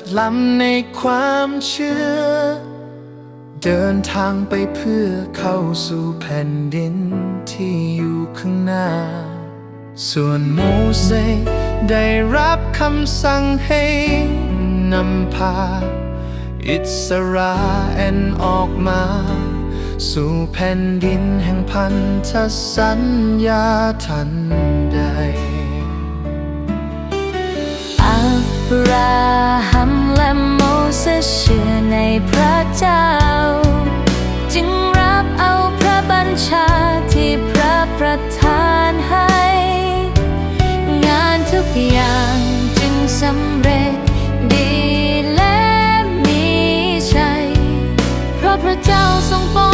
ดล้ำในความเชื่อ เดินทางไปเพื่อเข้าสู่แผ่นดินที่อยู่ข้างหน้า ส่วนโมเสสได้รับคำสั่งให้นำพา อิสราเอลออกมา สู่แผ่นดินแห่งพันธสัญญาทัน จ้า จึงรับเอาพระบัญชาที่พระประทานให้ งานทุกอย่างจึงสำเร็จดีและมีชัย เพราะพระเจ้าทรงปอง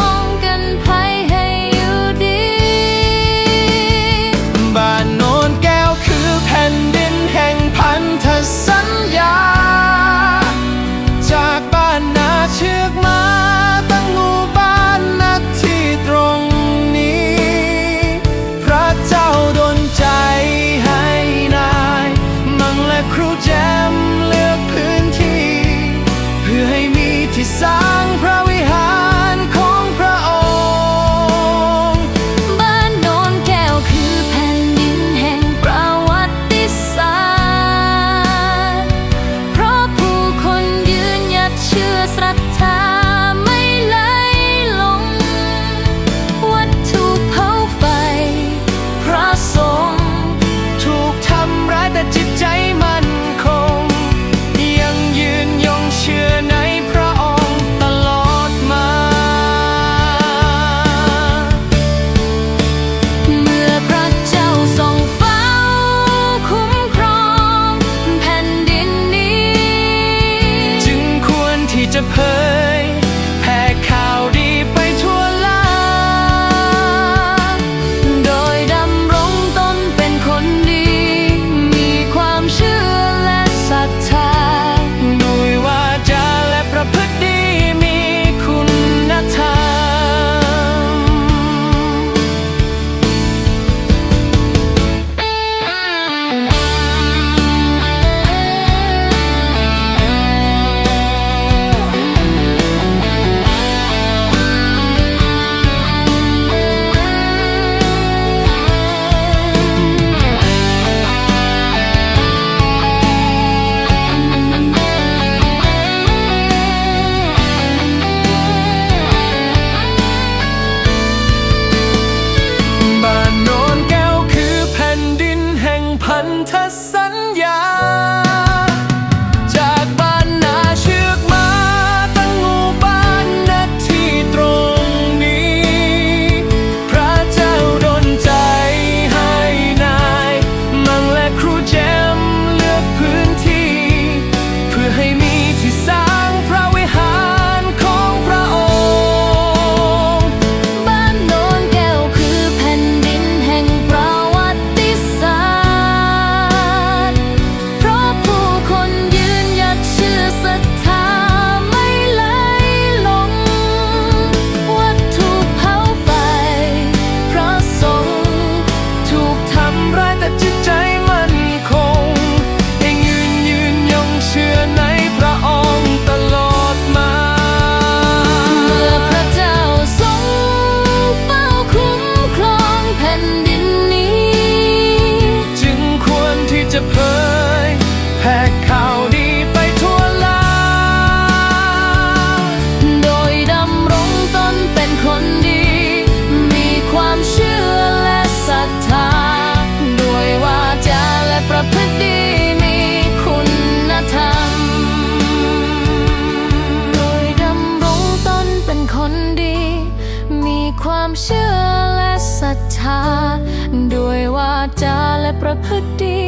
ที่สร้างพระ เชื่อและศรัทธา ด้วยวาจาและประพฤติดี